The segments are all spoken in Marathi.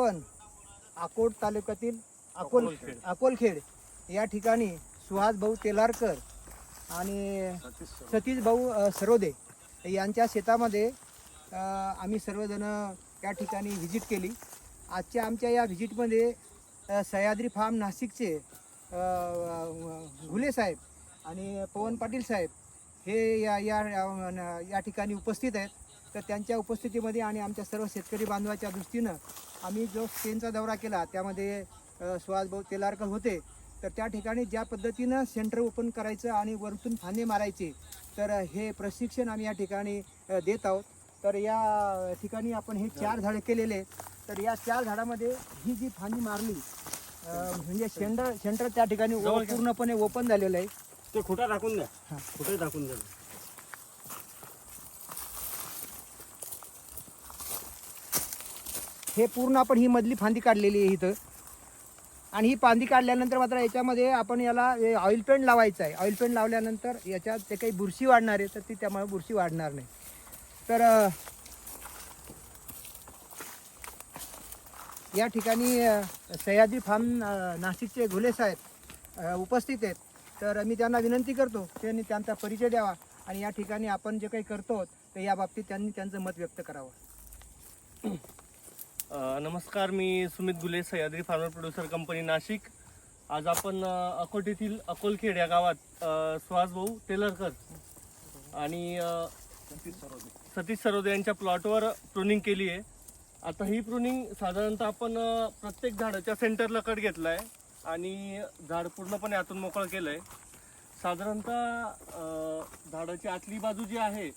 पण अकोट तालुक्यातील अकोल अकोलखेड. या ठिकाणी सुहास भाऊ तेलारकर आणि सतीश भाऊ सरोदे यांच्या शेतामध्ये आम्ही सर्वजण त्या ठिकाणी व्हिजिट केली आजच्या आमच्या या व्हिजिटमध्ये सह्याद्री फार्म नाशिकचे घुले साहेब आणि पवन पाटील साहेब हे या या या ठिकाणी उपस्थित आहेत तर त्यांच्या उपस्थितीमध्ये आणि आमच्या सर्व शेतकरी बांधवाच्या दृष्टीनं आम्ही जो स्पेनचा दौरा केला त्यामध्ये सुहासभाऊ तेलारकर होते तर त्या ठिकाणी ज्या पद्धतीनं सेंटर ओपन करायचं आणि वरतून फांदे मारायचे तर हे प्रशिक्षण आम्ही या ठिकाणी देत आहोत तर या ठिकाणी आपण हे चार झाडं केलेले. तर या चार झाडामध्ये ही जी फांदी मारली म्हणजे सेंटर सेंटर त्या ठिकाणी. पूर्णपणे ओपन झालेलं आहे ते खुटा टाकून द्या हा. खुटे टाकून द्या हे पूर्ण आपण ही मधली फांदी काढलेली आहे इथं. आणि ही फांदी काढल्यानंतर मात्र याच्यामध्ये आपण याला ऑइल पेंट लावायचं आहे. ऑइल पेंट लावल्यानंतर याच्यात ते काही बुरशी वाढणार आहे तर ती त्यामुळे बुरशी वाढणार नाही. तर या ठिकाणी सह्याद्री फार्म नाशिकचे घुले साहेब उपस्थित आहेत. तर मी त्यांना विनंती करतो त्यांनी त्यांचा परिचय द्यावा आणि या ठिकाणी आपण जे काही करतो तर या बाबतीत त्यांनी त्यांचं मत व्यक्त करावं. नमस्कार मी Sumit Gule Sahyadri farmer producer company Nashik. आज आपण अकोटीतील अकोलखेड या गावात सुहास भाऊ टेलरकर आणि सतीश सरोदे यांच्या प्लॉटवर प्रुनिंग केली आहे. आता ही प्रुनिंग साधारणतः आपण प्रत्येक झाडाच्या सेंटरला कट घेतला आहे आणि झाड पूर्णपणे आतून मोकळं केलं आहे साधारणतः झाडाची आतली बाजू जी आहे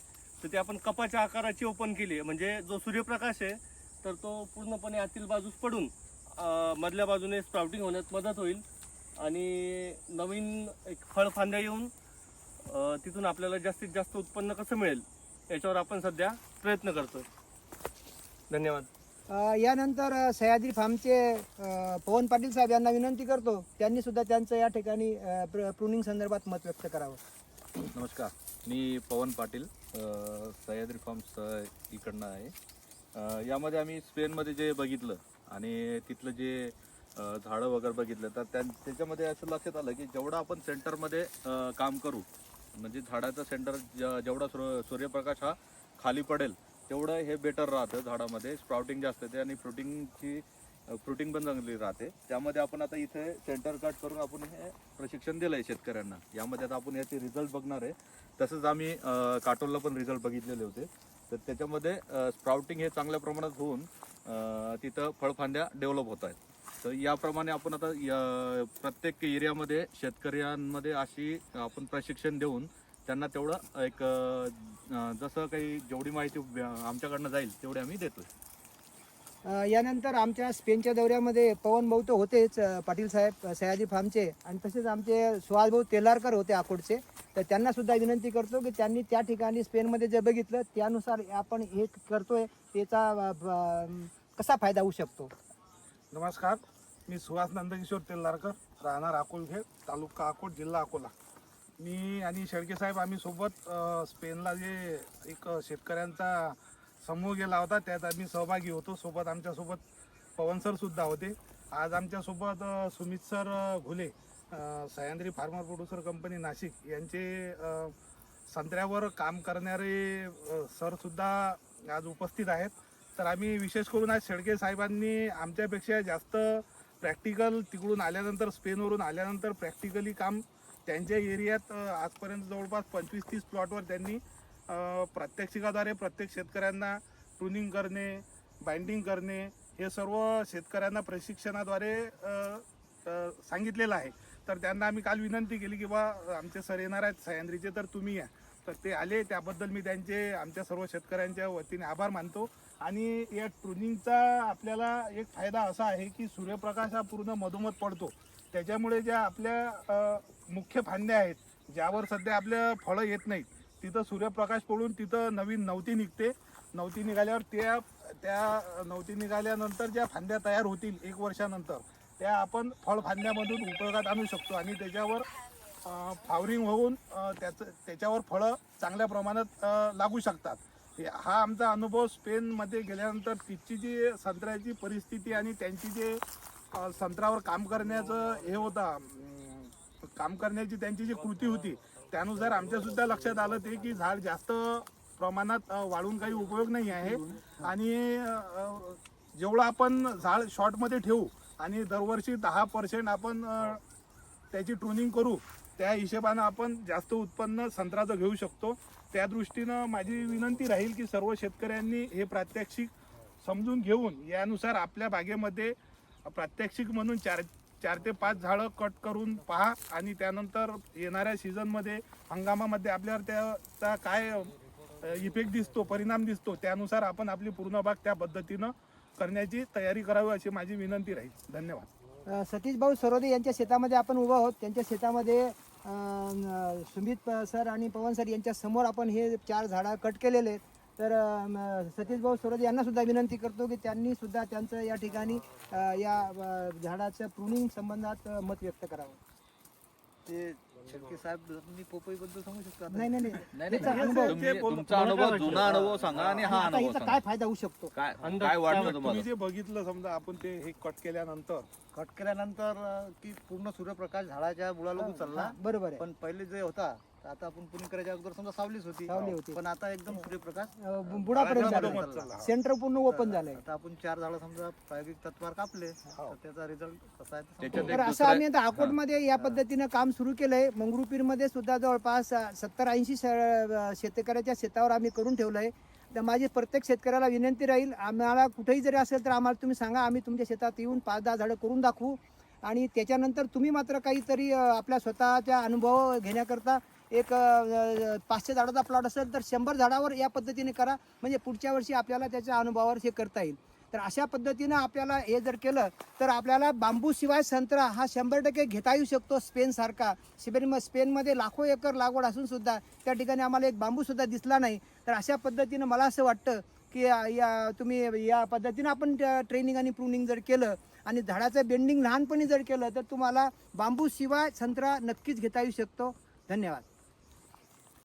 तर ती आपण कपाच्या आकाराची ओपन केली आहे. म्हणजे जो सूर्यप्रकाश आहे तर तो पूर्णपणे आतील बाजूस पडून मधल्या बाजूने स्प्राउटिंग होण्यात मदत होईल. आणि नवीन एक फळफांद्या येऊन तिथून आपल्याला जास्तीत जास्त उत्पन्न कसं मिळेल याच्यावर आपण सध्या प्रयत्न करतोय. धन्यवाद. यानंतर सह्याद्री फार्मचे पवन पाटील साहेब यांना विनंती करतो त्यांनी सुद्धा त्यांचं या ठिकाणी प्रुनिंग संदर्भात मत व्यक्त करावं. नमस्कार. मी पवन पाटील सह्याद्री फार्म्स अ, इकडनं आहे. यामध्ये आम्ही स्पेनमध्ये जे बघितलं आणि तिथलं जे झाडं वगैरे बघितलं तर त्या त्याच्यामध्ये असं लक्षात आलं की जेवढं आपण सेंटरमध्ये काम करू म्हणजे झाडाचं सेंटर जेवढा सूर्य सूर्यप्रकाश हा खाली पडेल तेवढं हे बेटर राहतं झाडामध्ये. स्प्राउटिंग जास्त येते आणि फ्रुटिंगची फ्रुटिंग पण चांगली राहते. त्यामध्ये आपण आता इथे सेंटर कट करून आपण हे प्रशिक्षण दिलं आहे शेतकऱ्यांना. यामध्ये आता आपण याचे रिझल्ट बघणार आहे. तसंच आम्ही काटोलला पण रिझल्ट बघितलेले होते. तर त्याच्यामध्ये स्प्राउटिंग हे चांगल्या प्रमाणात होऊन तिथं फळफांद्या डेव्हलप होत आहेत. तर याप्रमाणे आपण आता या- प्रत्येक एरियामध्ये शेतकऱ्यांमध्ये अशी आपण प्रशिक्षण देऊन त्यांना तेवढं एक जसं काही जेवढी माहिती आमच्याकडनं जाईल तेवढी आम्ही देतो आहे यानंतर आमच्या स्पेनच्या दौऱ्यामध्ये पवन भाऊ तर होतेच पाटील साहेब सयाजी फार्मचे आणि तसेच आमचे सुहासभाऊ तेलारकर होते आकोडचे. तर त्यांनासुद्धा विनंती करतो की त्यांनी त्या ठिकाणी स्पेनमध्ये जे बघितलं त्यानुसार आपण हे करतोय त्याचा ब- कसा फायदा होऊ शकतो? नमस्कार मी सुहास नंदकिशोर तेल्लारकर राहणार अकोलखेड तालुका अकोट जिल्हा अकोला. मी आणि शेळके साहेब आम्ही सोबत स्पेनला जे एक शेतकऱ्यांचा समूह गेला होता त्यात आम्ही सहभागी होतो. सोबत आमच्यासोबत पवन सर सुद्धा होते. आज आमच्यासोबत Sumit sir Ghule Sahyadri farmer producer company Nashik यांचे संत्र्यावर काम करणारे सरसुद्धा आज उपस्थित आहेत. तर आम्ही विशेष करून आज शेळके साहेबांनी आमच्यापेक्षा जास्त प्रॅक्टिकल तिकडून आल्यानंतर स्पेनवरून आल्यानंतर प्रॅक्टिकली काम त्यांच्या एरियात आजपर्यंत जवळपास पंचवीस तीस प्लॉटवर त्यांनी प्रात्यक्षिकाद्वारे प्रत्येक शेतकऱ्यांना ट्रुनिंग करणे बाइंडिंग करणे हे सर्व शेतकऱ्यांना प्रशिक्षणाद्वारे सांगितलेलं आहे. तर त्यांना आम्ही काल विनंती केली की बा आमचे सर येणार आहेत सह्याद्रीचे तर तुम्ही या. तर ते आले त्याबद्दल मी त्यांचे आमच्या सर्व शेतकऱ्यांच्या वतीने आभार मानतो. आणि या ट्रुनिंगचा आपल्याला एक फायदा असा आहे की सूर्यप्रकाश हा पूर्ण मधोमध पडतो. त्याच्यामुळे ज्या आपल्या मुख्य फांद्या आहेत ज्यावर सध्या आपल्या फळं येत नाहीत तिथं सूर्यप्रकाश पडून तिथं नवीन नवती निघते. नवती निघाल्यावर त्या त्या नवती निघाल्यानंतर ज्या फांद्या तयार होतील एक वर्षानंतर त्या आपण फळफांद्यामधून उपयोगात आणू शकतो. आणि त्याच्यावर फावरिंग होऊन त्याचं त्याच्यावर फळं चांगल्या प्रमाणात लागू शकतात. हा आमचा अनुभव स्पेनमध्ये गेल्यानंतर तिथची जी संत्र्याची परिस्थिती आणि त्यांची जे संत्र्यावर काम करण्याचं हे होता काम करण्याची त्यांची जी कृती होती त्यानुसार आमच्या सुद्धा लक्षात आलं ते की झाड जास्त प्रमाणात वाढून काही उपयोग नाही आहे. आणि जेवढं आपण झाड शॉर्टमध्ये ठेवू आणि दरवर्षी दहा पर्सेंट आपण त्याची ट्रुनिंग करू त्या हिशोबानं आपण जास्त उत्पन्न संत्र्याचं घेऊ शकतो. त्या दृष्टीनं माझी विनंती राहील की सर्व शेतकऱ्यांनी हे प्रात्यक्षिक समजून घेऊन यानुसार आपल्या बागेमध्ये प्रात्यक्षिक म्हणून चार चार ते पाच झाडं कट करून पहा आणि त्यानंतर येणाऱ्या सीझनमध्ये हंगामामध्ये आपल्यावर त्याचा काय इफेक्ट दिसतो परिणाम दिसतो त्यानुसार आपण आपली पूर्ण बाग त्या पद्धतीनं करण्याची तयारी करावी अशी माझी विनंती राहील. धन्यवाद. सतीश भाऊ सरोदे यांच्या शेतामध्ये आपण उभं आहोत. त्यांच्या शेतामध्ये सुमित सर आणि पवन सर यांच्या समोर आपण हे चार झाडं कट केलेले आहेत. तर म, सतीश भाऊ सरोदे यांना सुद्धा विनंती करतो की त्यांनी सुद्धा त्यांचं या ठिकाणी या अ, झाडाचं प्रुनिंग संबंधात मत व्यक्त करावं. ते शेळके साहेब तुम्ही पोपई बद्दल सांगू शकता आता? नाही नाही नाही. नाही तुम्ही- तुमचा अनुभव? जुना अनुभव सांगा आणि हा आता अनुभव सांगा. काय फायदा होऊ शकतो? काय काय वाटलं काय तुम्हाला? तुम्ही जे बघितलं समजा आपण ते हे कट केल्यानंतर. कट केल्यानंतर अं, की पूर्ण सूर्यप्रकाश झाडाच्या बुडाला उचलला हा, बरोबर आहे. पण पहिले जे होता आता आपण पुणे करायच्या अगोदर समजा सावलीच होती. सावली होती. पण आता एकदम सूर्यप्रकाश. अ, बुडापर्यंत झालं. सेंटर पूर्ण ओपन झालंय. आता आपण चार झाडं समजा प्रायोगिक तत्वावर कापले. तर त्याचा रिझल्ट कसा आहे ते त्याच्यात एक तर असं आम्ही आता अकोटमध्ये या पद्धतीनं काम सुरू केलंय. मंगरुपीरमध्ये सुद्धा जवळपास सत्तर ऐंशी शेतकऱ्याच्या शेतावर आम्ही करून ठेवलंय. तर माझी प्रत्येक शेतकऱ्याला विनंती राहील आम्हाला कुठेही जरी असेल तर आम्हाला तुम्ही सांगा आम्ही तुमच्या शेतात येऊन पाच दहा झाडं करून दाखवू. आणि त्याच्यानंतर तुम्ही मात्र काहीतरी अ, आपल्या स्वतःच्या अनुभव घेण्याकरता एक पाचशे झाडाचा प्लॉट असेल तर शंभर झाडावर या पद्धतीने करा. म्हणजे पुढच्या वर्षी आपल्याला त्याच्या अनुभवावर हे करता येईल. तर अशा पद्धतीनं आपल्याला हे जर केलं तर आपल्याला बांबूशिवाय संत्रा हा शंभर टक्के घेता येऊ शकतो स्पेनसारखा स्पेन स्पेनमध्ये लाखो एकर लागवड असूनसुद्धा त्या ठिकाणी आम्हाला एक बांबूसुद्धा दिसला नाही. तर अशा पद्धतीनं मला असं वाटतं की या- तुम्ही या पद्धतीनं आपण ट्रेनिंग आणि प्रुनिंग जर केलं आणि झाडाचं बेंडिंग लहानपणी जर केलं तर तुम्हाला बांबूशिवाय संत्रा नक्कीच घेता येऊ शकतो. धन्यवाद.